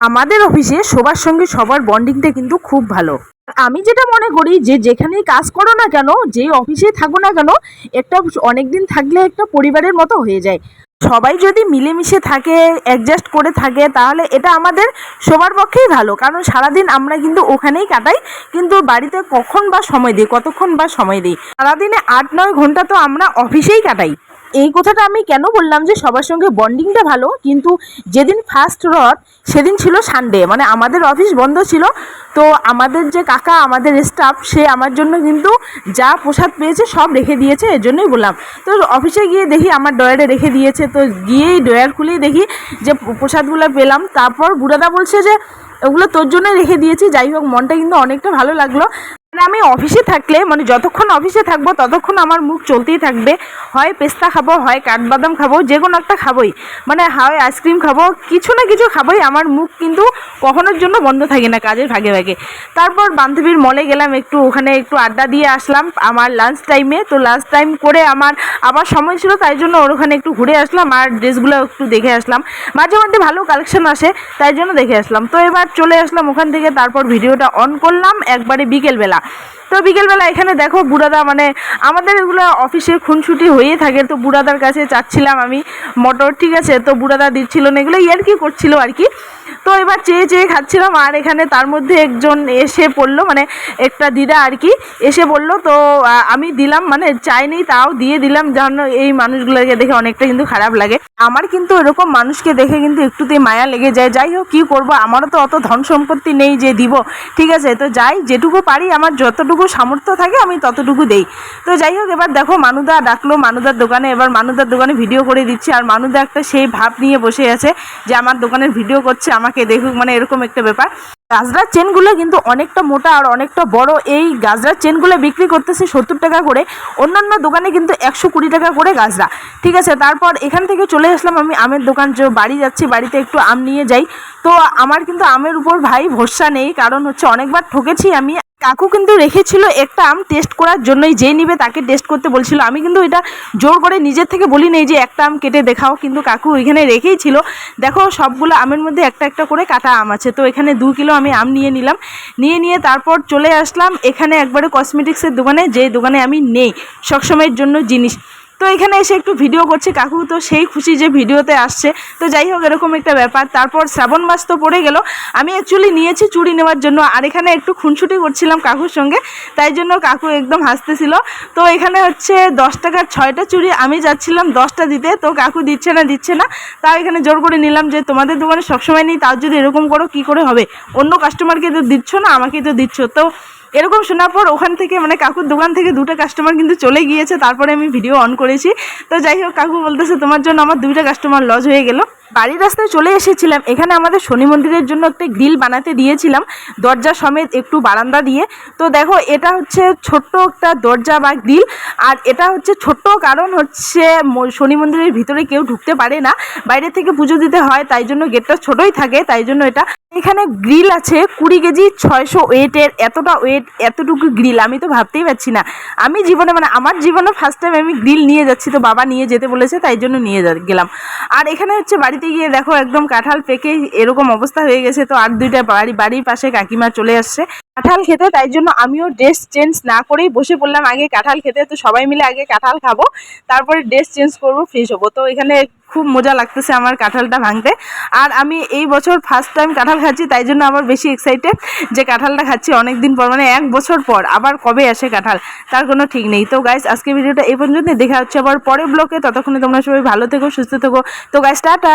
আমাদের অফিসে সবার সঙ্গে সবার বন্ডিংটা কিন্তু খুব ভালো। আমি যেটা মনে করি যে যেখানেই কাজ করো না কেন, যে অফিসে থাকো না কেন, একটা অনেক দিন থাকলে একটা পরিবারের মতো হয়ে যায়। সবাই যদি মিলেমিশে থাকে অ্যাডজাস্ট করে থাকে, তাহলে এটা আমাদের সবার পক্ষেই ভালো। কারণ সারাদিন আমরা কিন্তু ওখানেই কাটাই, কিন্তু বাড়িতে কখন বা সময় দিই, কতক্ষণ বা সময় দিই? সারাদিনে আট নয় ঘণ্টা তো আমরা অফিসেই কাটাই। এই কথাটা আমি কেন বললাম যে সবার সঙ্গে বন্ডিংটা ভালো, কিন্তু যেদিন ফার্স্ট রথ সেদিন ছিল সানডে মানে আমাদের অফিস বন্ধ ছিল, তো আমাদের যে কাকা, আমাদের স্টাফ সে আমার জন্য কিন্তু যা প্রসাদ পেয়েছে সব রেখে দিয়েছে, এর জন্যই বললাম। তো অফিসে গিয়ে দেখি আমার ডয়ারে রেখে দিয়েছে, তো গিয়েই ডয়ার খুলেই দেখি যে প্রসাদগুলো পেলাম। তারপর বুড়াদা বলছে যে, ওগুলো তোর জন্যই রেখে দিয়েছি। যাই হোক, মনটা কিন্তু অনেকটা ভালো লাগল। আমি অফিসে থাকলে মানে যতক্ষণ অফিসে থাকব, ততক্ষণ আমার মুখ চলতেই থাকবে। হয় পেস্তা খাব, হয় কাঠবাদাম খাব, যে কোনো একটা খাবোই। মানে হয় আইসক্রিম খাব, কিছু না কিছু খাবোই, আমার মুখ কিন্তু কখনোর জন্য বন্ধ থাকে না কাজের ভাগে ভাগে। তারপর বান্ধবীর মলে গেলাম, একটু ওখানে একটু আড্ডা দিয়ে আসলাম, আমার লাঞ্চ টাইমে তো লাঞ্চ টাইম করে আমার আবার সময় ছিল, তাই জন্য ওর ওখানে একটু ঘুরে আসলাম, আর ড্রেসগুলো একটু দেখে আসলাম। মাঝে মধ্যে ভালো কালেকশন আসে, তাই জন্য দেখে আসলাম। তো এবার চলে আসলাম ওখান থেকে, তারপর ভিডিওটা অন করলাম, একবারে বিকেলবেলা। তো বিকেলবেলা এখানে দেখো বুড়াদা মানে আমাদের এগুলো অফিসে খুনছুটি হয়েই থাকে, তো বুড়াদার কাছে চাচ্ছিলাম আমি মটর, ঠিক আছে? তো বুড়াদা দিচ্ছিল না এগুলো, ইয়ার কি করছিল আর কি? তো এবার চেয়ে চেয়ে খাচ্ছিলাম, আর এখানে তার মধ্যে একজন এসে পড়ল মানে একটা দিদা আর কি, এসে বলল, তো আমি দিলাম মানে চাইনি তাও দিয়ে দিলাম, যেন এই মানুষগুলোকে দেখে অনেকটা কিন্তু খারাপ লাগে। আমার কিন্তু এরকম মানুষকে দেখে কিন্তু একটুতেই মায়া লেগে যায়। যাই হোক, কী করব? আমারও তো অত ধন সম্পত্তি নেই যে দিব। ঠিক আছে, তো যাই, যেটুকু পারি, আমার যতটুকু সামর্থ্য থাকে, আমি ততটুকু দেই। তো যাই হোক, এবার দেখো, মানুদা ডাকলো মানুদার দোকানে। এবার মানুদার দোকানে ভিডিও করে দিচ্ছি। আর মানুদা একটা সেই ভাব নিয়ে বসে আছে যে, আমার দোকানের ভিডিও করছে, আমাকে দেখুক মানে এরকম একটা ব্যাপার। গাজরার চেনগুলো কিন্তু অনেকটা মোটা আর অনেকটা বড়। এই গাজরার চেনগুলো বিক্রি করতেছে সত্তর টাকা করে। অন্যান্য দোকানে কিন্তু একশো কুড়ি টাকা করে গাজরা। ঠিক আছে, তারপর এখান থেকে চলে আসলাম আমি আমের দোকান। যে বাড়ি যাচ্ছি, বাড়িতে একটু আম নিয়ে যাই। তো আমার কিন্তু আমের উপর ভাই ভরসা নেই। কারণ হচ্ছে অনেকবার ঠকেছি আমি কাকু কিন্তু রেখেছিল একটা আম টেস্ট করার জন্যই। যে নিবে তাকে টেস্ট করতে বলছিল। আমি কিন্তু এটা জোর করে নিজের থেকে বলি নেই যে একটা আম কেটে দেখাও। কিন্তু কাকু ওইখানে রেখেই ছিল। দেখো সবগুলো আমের মধ্যে একটা একটা করে কাটা আম আছে। তো এখানে দু কিলো আমি আম নিয়ে নিলাম। নিয়ে নিয়ে তারপর চলে আসলাম। এখানে একবারে কসমেটিক্সের দোকানে। যে দোকানে আমি নেই। সবসময়ের জন্য জিনিস। তো এখানে এসে একটু ভিডিও করছে। কাকু তো সেই খুশি যে ভিডিওতে আসছে। তো যাই হোক, এরকম একটা ব্যাপার। তারপর শ্রাবণ মাস তো পড়ে গেল। আমি অ্যাকচুয়ালি নিয়েছি চুড়ি নেওয়ার জন্য। আর এখানে একটু খুনছুটি করছিলাম কাকুর সঙ্গে। তাই জন্য কাকু একদম হাসতেছিল। তো এখানে হচ্ছে দশ টাকার ছয়টা চুড়ি। আমি যাচ্ছিলাম দশটা দিতে। তো কাকু দিচ্ছে না দিচ্ছে না। তাও এখানে জোর করে নিলাম যে, তোমাদের দোকানে সবসময় নেই। তাও যদি এরকম করো, কি করে হবে? অন্য কাস্টমারকে তো দিচ্ছ না আমাকেই তো দিচ্ছ। তো এরকম শোনার পর ওখান থেকে মানে কাকুর দোকান থেকে দুটো কাস্টমার কিন্তু চলে গিয়েছে, তারপরে আমি ভিডিও অন করেছি। তো যাই হোক, কাকু বলতেছে, তোমার জন্য আমার দুইটা কাস্টমার লস হয়ে গেল। বাড়ির রাস্তায় চলে এসেছিলাম। এখানে আমাদের শনি মন্দিরের জন্য একটা গ্রিল বানাতে দিয়েছিলাম। দরজা সমেত একটু বারান্দা দিয়ে। তো দেখো, এটা হচ্ছে ছোট্ট একটা দরজা বা গ্রিল। আর এটা হচ্ছে ছোট্ট কারণ হচ্ছে শনি মন্দিরের ভিতরে কেউ ঢুকতে পারে না। বাইরে থেকে পুজো দিতে হয়, তাই জন্য গেটটা ছোটই থাকে, তাই জন্য এটা। এখানে গ্রিল আছে কুড়ি কেজি ছয়শো ওয়েটের এতটা ওয়েট এতটুকু গ্রিল, আমি তো ভাবতেই পারছি না। আমি জীবনে মানে আমার জীবনে ফার্স্ট টাইম আমি গ্রিল নিয়ে যাচ্ছি, তো বাবা নিয়ে যেতে বলেছে, তাই জন্য নিয়ে গেলাম। আর এখানে হচ্ছে বাড়িতে গিয়ে দেখো একদম কাঁঠাল পেকে এরকম অবস্থা হয়ে গেছে। তো আর দুইটা বাড়ি, বাড়ির পাশে কাকিমা চলে আসছে। কাঁঠাল খেতে, তাই জন্য আমিও ড্রেস চেঞ্জ না করেই বসে পড়লাম। আগে কাঁঠাল খেতে, তো সবাই মিলে আগে কাঁঠাল খাব। তারপরে ড্রেস চেঞ্জ করব ফ্রেশ হব। তো এখানে খুব মজা লাগতেছে আমার কাঁঠালটা ভাঙতে। আর আমি এই বছর ফার্স্ট টাইম কাঁঠাল খাচ্ছি, তাই জন্য আমার বেশি এক্সাইটেড যে কাঁঠালটা খাচ্ছি অনেক দিন পর মানে এক বছর পর আবার কবে আসে কাঁঠাল, তার কোনো ঠিক নেই। তো গাইস আজকে ভিডিওটা এই পর্যন্ত দেখা হচ্ছে আবার পরে ব্লকে ততক্ষণে তোমরা সবাই ভালো থেকো, সুস্থ থেকো। তো গাইস টাটা!